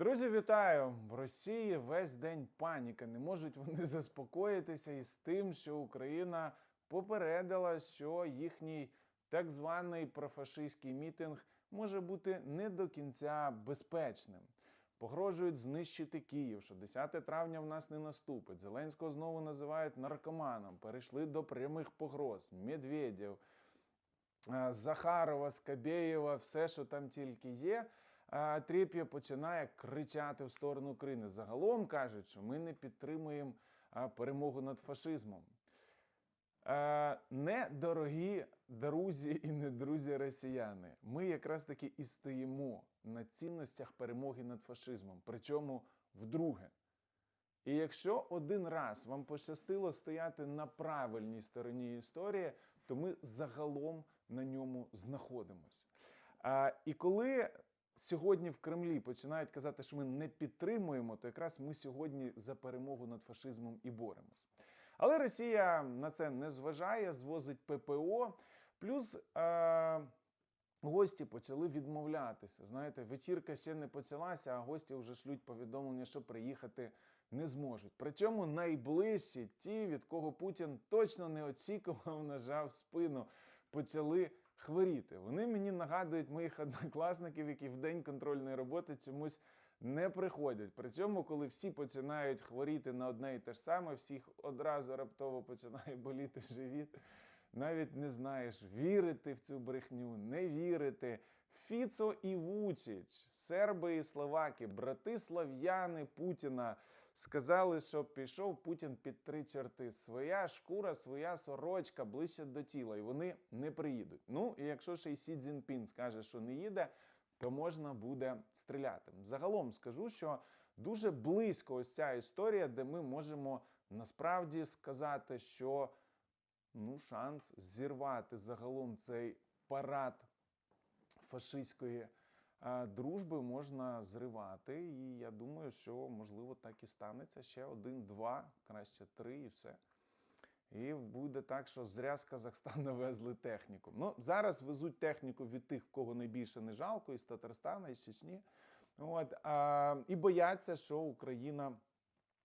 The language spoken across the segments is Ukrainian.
Друзі, вітаю! В Росії весь день паніка. Не можуть вони заспокоїтися із тим, що Україна попередила, що їхній так званий профашистський мітинг може бути не до кінця безпечним. Погрожують знищити Київ, що 10 травня в нас не наступить. Зеленського знову називають наркоманом. Перейшли до прямих погроз. Медведєв, е, Захарова, Скабєєва, все, що там тільки є. А Трєп'є починає кричати в сторону України. Загалом кажуть, що ми не підтримуємо перемогу над фашизмом. Е, Не дорогі друзі і не друзі росіяни. Ми якраз таки і стоїмо на цінностях перемоги над фашизмом, причому вдруге. І якщо один раз вам пощастило стояти на правильній стороні історії, то ми загалом на ньому знаходимось. А, і коли сьогодні в Кремлі починають казати, що ми не підтримуємо, то якраз ми сьогодні за перемогу над фашизмом і боремось. Але Росія на це не зважає, звозить ППО. Плюс е, гості почали відмовлятися. Знаєте, вечірка ще не почалася, а гості вже шлють повідомлення, що приїхати не зможуть. Причому найближчі, ті, від кого Путін точно не очікував, нажав спину, почали хворіти. Вони мені нагадують моїх однокласників, які в день контрольної роботи чомусь не приходять. Причому, коли всі починають хворіти на одне і те ж саме, всіх одразу раптово починає боліти живіт. Навіть не знаєш, вірити в цю брехню, не вірити. Фіцо і Вучич, серби і словаки, брати слав'яни Путіна сказали, що пішов Путін під три чорти. Своя шкура, своя сорочка ближче до тіла, і вони не приїдуть. Ну і якщо ще й Сі Цзіньпін скаже, що не їде, то можна буде стріляти. Загалом скажу, що дуже близько ось ця історія, де ми можемо насправді сказати, що ну, шанс зірвати загалом цей парад фашистської дружби можна зривати. І я думаю, що можливо так і станеться. Ще один, два, краще три, і все. І буде так, що зря з Казахстана везли техніку. Ну, зараз везуть техніку від тих, кого найбільше не жалко, із Татарстана, із Чечні. От, а, і бояться, що Україна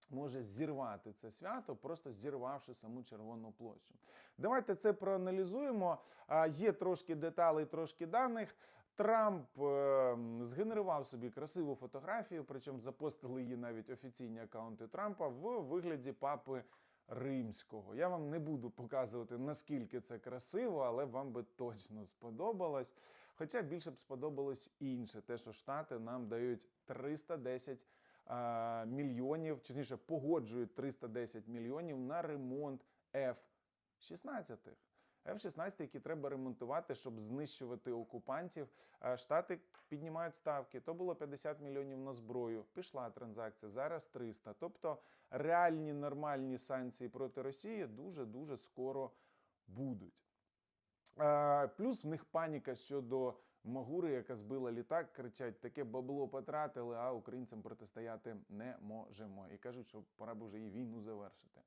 може зірвати це свято, просто зірвавши саму Червону площу. Давайте це проаналізуємо. Є трошки деталей, трошки даних. Трамп е, згенерував собі красиву фотографію, причому запостили її навіть офіційні акаунти Трампа в вигляді папи римського. Я вам не буду показувати, наскільки це красиво, але вам би точно сподобалось. Хоча більше б сподобалось інше, те, що Штати нам дають 310 а, мільйонів, точніше, погоджують 310 мільйонів на ремонт F-16. F-16, які треба ремонтувати, щоб знищувати окупантів. Штати піднімають ставки. То було 50 мільйонів на зброю. Пішла транзакція, зараз 300. Тобто реальні нормальні санкції проти Росії дуже дуже скоро будуть. Е, Плюс в них паніка щодо Магури, яка збила літак, кричать: таке бабло потратили, а українцям протистояти не можемо. І кажуть, що пора б вже і війну завершити.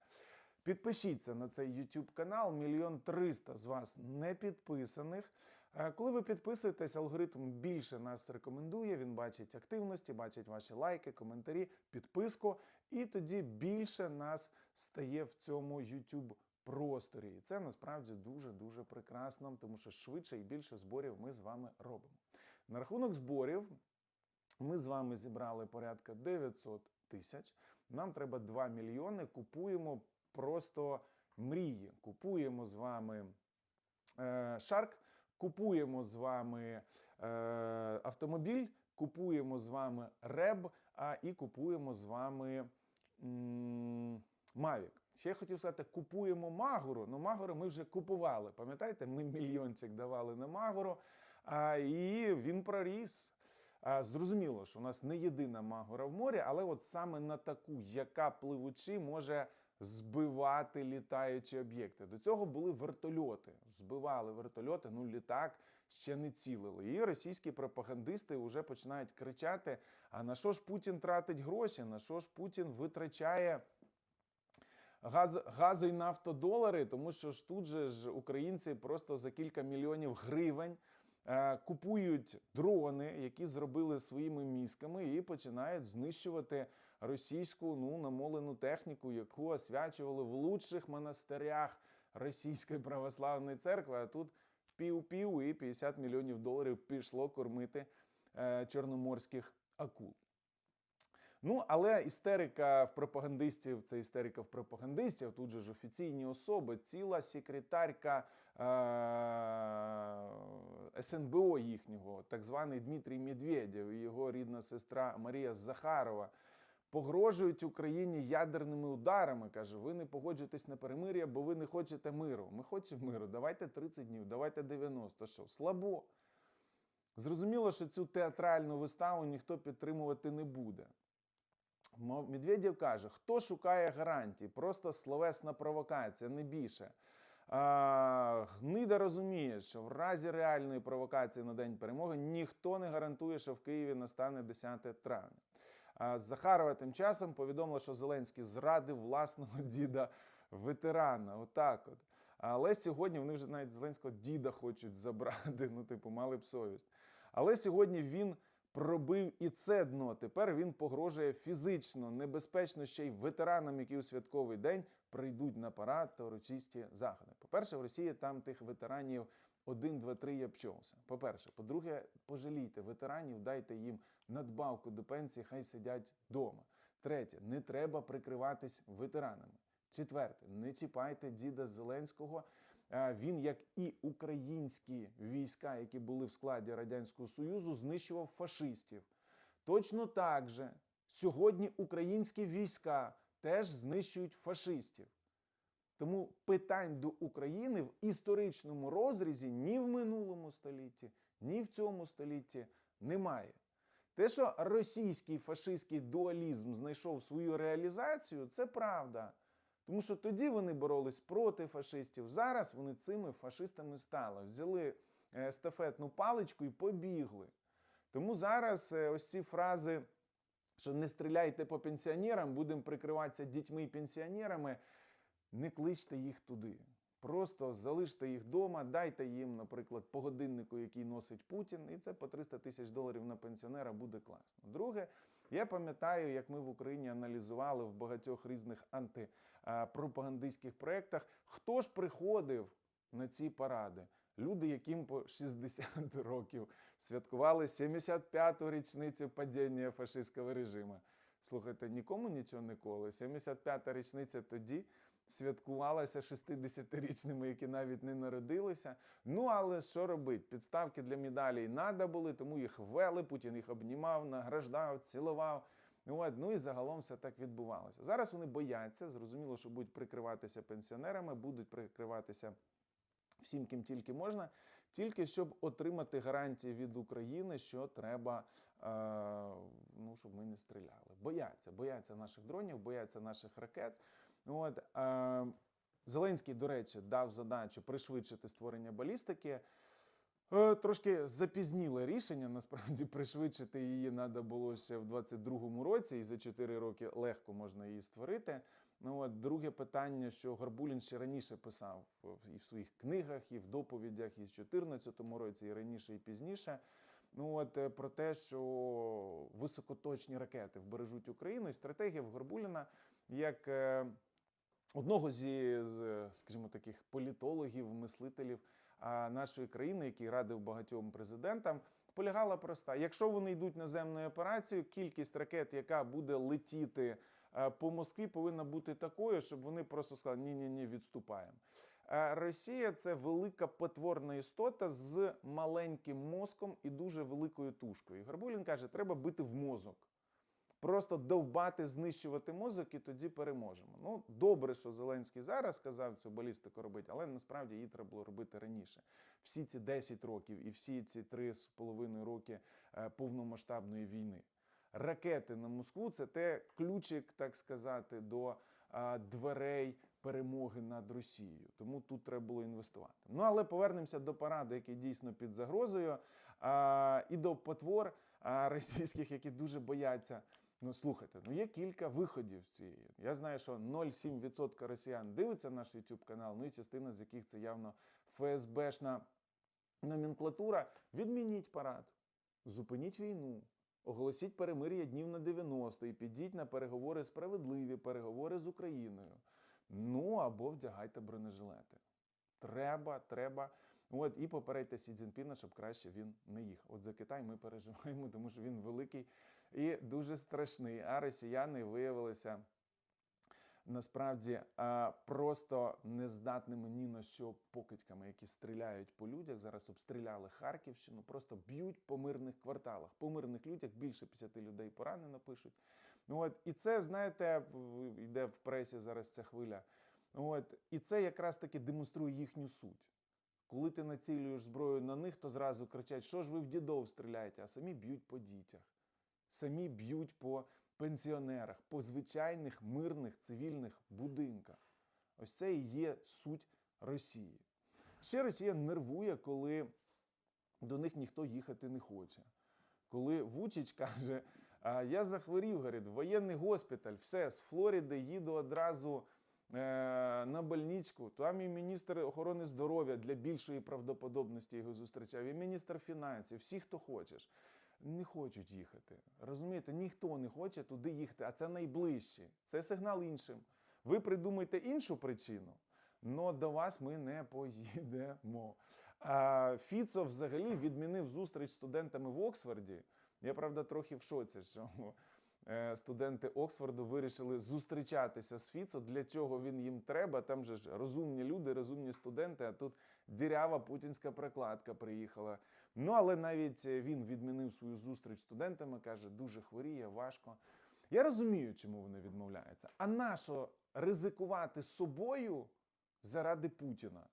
Підпишіться на цей YouTube канал. Мільйон триста з вас не підписаних. Е, Коли ви підписуєтесь, алгоритм більше нас рекомендує. Він бачить активності, бачить ваші лайки, коментарі, підписку, і тоді більше нас стає в цьому YouTube просторі. І це насправді дуже дуже прекрасно, тому що швидше і більше зборів ми з вами робимо. На рахунок зборів ми з вами зібрали порядка 900 тисяч. Нам треба 2 мільйони. Купуємо просто мрії. Купуємо з вами е, шарк, купуємо з вами е, автомобіль, купуємо з вами реб, а і купуємо з вами. Мавік. Ще я хотів сказати, купуємо Магуру. Ну, Магуру ми вже купували. Пам'ятаєте, ми мільйончик давали на Магуру, а, і він проріс. А, зрозуміло, що у нас не єдина Магура в морі, але от саме на таку, яка пливучи, може збивати літаючі об'єкти. До цього були вертольоти. Збивали вертольоти, ну літак ще не цілили. І російські пропагандисти вже починають кричати: а на що ж Путін тратить гроші? На що ж Путін витрачає? газ, газу і нафтодолари, тому що ж тут же ж українці просто за кілька мільйонів гривень е, купують дрони, які зробили своїми мізками, і починають знищувати російську ну намолену техніку, яку освячували в лучших монастирях Російської православної церкви. А тут пів-пів і 50 мільйонів доларів пішло кормити е, чорноморських акул. Ну, але істерика в пропагандистів це істерика в пропагандистів. Тут же ж офіційні особи, ціла секретарка е- СНБО їхнього, так званий Дмитрій Медведєв і його рідна сестра Марія Захарова. Погрожують Україні ядерними ударами. каже: ви не погоджуєтесь на перемир'я, бо ви не хочете миру. Ми хочемо миру. Давайте 30 днів, давайте 90. Що слабо. Зрозуміло, що цю театральну виставу ніхто підтримувати не буде. Медведєв каже, хто шукає гарантій, просто словесна провокація, не більше. А, Гнида розуміє, що в разі реальної провокації на день перемоги ніхто не гарантує, що в Києві настане 10 травня. Захарова тим часом повідомила, що Зеленський зрадив власного діда ветерана. Отак от. Але сьогодні вони вже навіть Зеленського діда хочуть забрати. Ну, типу, мали б совість. Але сьогодні він пробив і це дно. Тепер він погрожує фізично, небезпечно ще й ветеранам, які у святковий день прийдуть на парад та урочисті заходи. По-перше, в Росії там тих ветеранів один, два, три я обчовся. По-перше, по-друге, пожалійте ветеранів, дайте їм надбавку до пенсії, хай сидять вдома. Третє, не треба прикриватись ветеранами. Четверте, не чіпайте діда Зеленського. Він, як і українські війська, які були в складі Радянського Союзу, знищував фашистів. Точно так же сьогодні українські війська теж знищують фашистів. Тому питань до України в історичному розрізі ні в минулому столітті, ні в цьому столітті немає. Те, що російський фашистський дуалізм знайшов свою реалізацію, це правда. Тому що тоді вони боролись проти фашистів. Зараз вони цими фашистами стали. Взяли е, естафетну паличку і побігли. Тому зараз е, ось ці фрази, що не стріляйте по пенсіонерам, будемо прикриватися дітьми і пенсіонерами, не кличте їх туди. Просто залиште їх вдома, дайте їм, наприклад, по годиннику, який носить Путін, і це по 300 тисяч доларів на пенсіонера буде класно. Друге, я пам'ятаю, як ми в Україні аналізували в багатьох різних антипропагандистських проєктах, хто ж приходив на ці паради. Люди, яким по 60 років святкували 75-ту річницю падіння фашистського режиму. Слухайте, нікому нічого не коло. 75-та річниця тоді святкувалася 60-річними, які навіть не народилися. Ну але що робить? Підставки для медалей надо були, тому їх ввели. Путін їх обнімав, награждав, цілував. От, ну і загалом все так відбувалося. Зараз вони бояться. Зрозуміло, що будуть прикриватися пенсіонерами, будуть прикриватися всім, ким тільки можна, тільки щоб отримати гарантії від України, що треба, е, ну щоб ми не стріляли. Бояться, бояться наших дронів, бояться наших ракет. От, е, Зеленський, до речі, дав задачу пришвидшити створення балістики. Е, Трошки запізніле рішення. Насправді пришвидшити її треба було ще в 22-му році, і за 4 роки легко можна її створити. Ну от друге питання, що Горбулін ще раніше писав і в своїх книгах, і в доповідях, і в 2014 році, і раніше, і пізніше. Ну от е, про те, що високоточні ракети вбережуть Україну, і стратегія в Горбуліна як е, одного зі, скажімо, таких політологів, мислителів нашої країни, який радив багатьом президентам, полягала проста: якщо вони йдуть наземною операцією, кількість ракет, яка буде летіти е, по Москві, повинна бути такою, щоб вони просто сказали: ні, ні, ні, відступаємо. Е, Росія це велика потворна істота з маленьким мозком і дуже великою тушкою. І Горбулін каже, треба бити в мозок. Просто довбати, знищувати мозок, і тоді переможемо. Ну, добре, що Зеленський зараз сказав цю балістику робити, але насправді її треба було робити раніше. Всі ці 10 років і всі ці 3,5 роки е, повномасштабної війни. Ракети на Москву це те ключик, так сказати, до а, дверей перемоги над Росією. Тому тут треба було інвестувати. Ну але повернемося до параду, який дійсно під загрозою, а, і до потвор а, російських, які дуже бояться. Ну, слухайте, ну є кілька виходів цієї. Я знаю, що 0,7% росіян дивиться наш YouTube канал, ну і частина з яких це явно ФСБшна номенклатура, відмініть парад, зупиніть війну, оголосіть перемир'я днів на 90 і підіть на переговори справедливі, переговори з Україною. Ну або вдягайте бронежилети. Треба, треба. От і попередьте Сі Цзіньпіна, щоб краще він не їхав. От за Китай ми переживаємо, тому що він великий і дуже страшний. А росіяни виявилися насправді просто нездатними ні на що покидьками, які стріляють по людях. Зараз обстріляли Харківщину, просто б'ють по мирних кварталах. По мирних людях більше 50 людей поранено пишуть. Ну от і це знаєте, йде в пресі зараз ця хвиля. От і це якраз таки демонструє їхню суть. Коли ти націлюєш зброю на них, то зразу кричать, що ж ви в дідов стріляєте, а самі б'ють по дітях, самі б'ють по пенсіонерах, по звичайних мирних цивільних будинках. Ось це і є суть Росії. Ще Росія нервує, коли до них ніхто їхати не хоче. Коли Вучич каже, я захворів, говорить, воєнний госпіталь, все, з Флориди їду одразу е, на больничку. Там і міністр охорони здоров'я для більшої правдоподобності його зустрічав, і міністр фінансів, всі, хто хочеш. Не хочуть їхати. Розумієте, ніхто не хоче туди їхати, а це найближче. Це сигнал іншим. Ви придумайте іншу причину, але до вас ми не поїдемо. А Фіцо взагалі відмінив зустріч з студентами в Оксфорді. Я правда трохи в шоці, що студенти Оксфорду вирішили зустрічатися з Фіцо. Для чого він їм треба? Там же ж розумні люди, розумні студенти. А тут дірява путінська прикладка приїхала. Ну але навіть е, він відмінив свою зустріч студентами, каже, дуже хворіє, важко. Я розумію, чому вони відмовляються. А нащо ризикувати собою заради Путіна?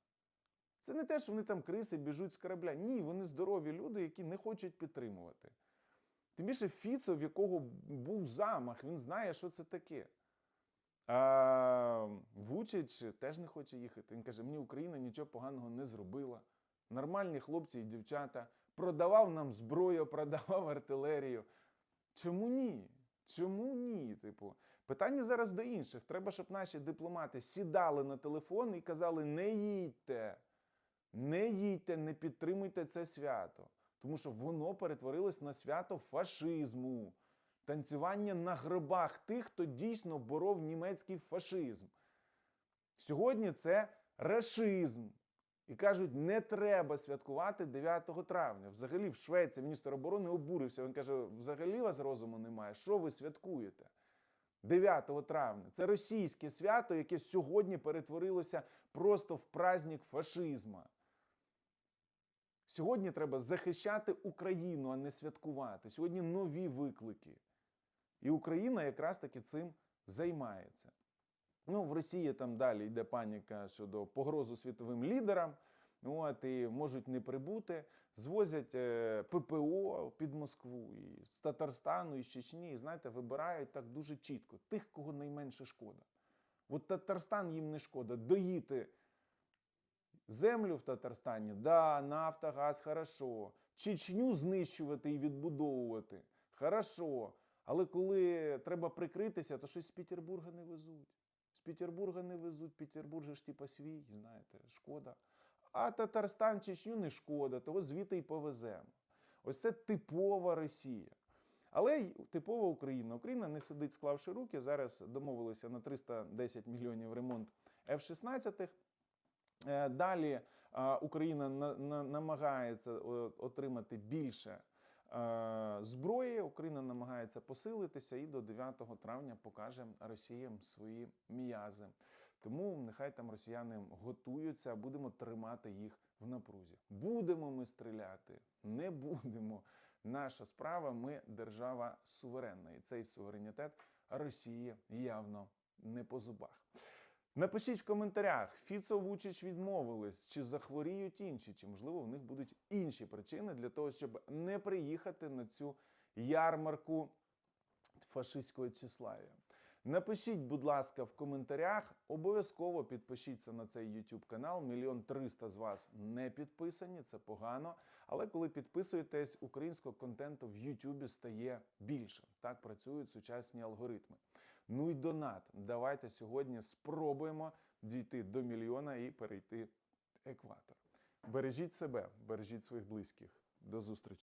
Це не те, що вони там криси біжуть з корабля. Ні, вони здорові люди, які не хочуть підтримувати. Тим більше Фіцо, в якого був замах, він знає, що це таке. А Вучич теж не хоче їхати. Він каже: мені Україна нічого поганого не зробила. Нормальні хлопці і дівчата. Продавав нам зброю, продавав артилерію. Чому ні? Чому ні? Типу, питання зараз до інших. Треба, щоб наші дипломати сідали на телефон і казали: не їдьте, не їдьте, не підтримуйте це свято. Тому що воно перетворилось на свято фашизму, танцювання на гробах тих, хто дійсно боров німецький фашизм. Сьогодні це рашизм. І кажуть, не треба святкувати 9 травня. Взагалі, в Швеції міністр оборони обурився. Він каже: взагалі вас розуму немає. Що ви святкуєте? 9 травня. Це російське свято, яке сьогодні перетворилося просто в праздник фашизма. Сьогодні треба захищати Україну, а не святкувати. Сьогодні нові виклики. І Україна якраз таки цим займається. Ну, в Росії там далі йде паніка щодо погрозу світовим лідерам. От, і можуть не прибути, звозять е, ППО під Москву і з Татарстану, і з Чечні. І знаєте, вибирають так дуже чітко тих, кого найменше шкода. От Татарстан їм не шкода. Доїти землю в Татарстані, да, нафта, газ, хорошо. Чечню знищувати і відбудовувати, хорошо. Але коли треба прикритися, то щось з Петербурга не везуть. З Петербурга не везуть, Петербург же ж типа свій, знаєте, шкода. А Татарстан, Чечню не шкода, того звідти й повеземо. Ось це типова Росія. Але й типова Україна. Україна не сидить, склавши руки. Зараз домовилися на 310 мільйонів ремонт F-16. Е, Далі е, Україна на- на- намагається е, отримати більше зброї. Україна намагається посилитися і до 9 травня покаже Росіям свої м'язи. Тому нехай там росіяни готуються, будемо тримати їх в напрузі. Будемо ми стріляти, не будемо. Наша справа, ми держава суверенна, і цей суверенітет Росії явно не по зубах. Напишіть в коментарях, Фіцо Вучич відмовились, чи захворіють інші, чи можливо в них будуть інші причини для того, щоб не приїхати на цю ярмарку фашистського тщеславія. Напишіть, будь ласка, в коментарях. Обов'язково підпишіться на цей YouTube канал. Мільйон триста з вас не підписані, це погано. Але коли підписуєтесь, українського контенту в YouTube стає більше. Так працюють сучасні алгоритми. Ну і донат. Давайте сьогодні спробуємо дійти до мільйона і перейти екватор. Бережіть себе, бережіть своїх близьких. До зустрічі.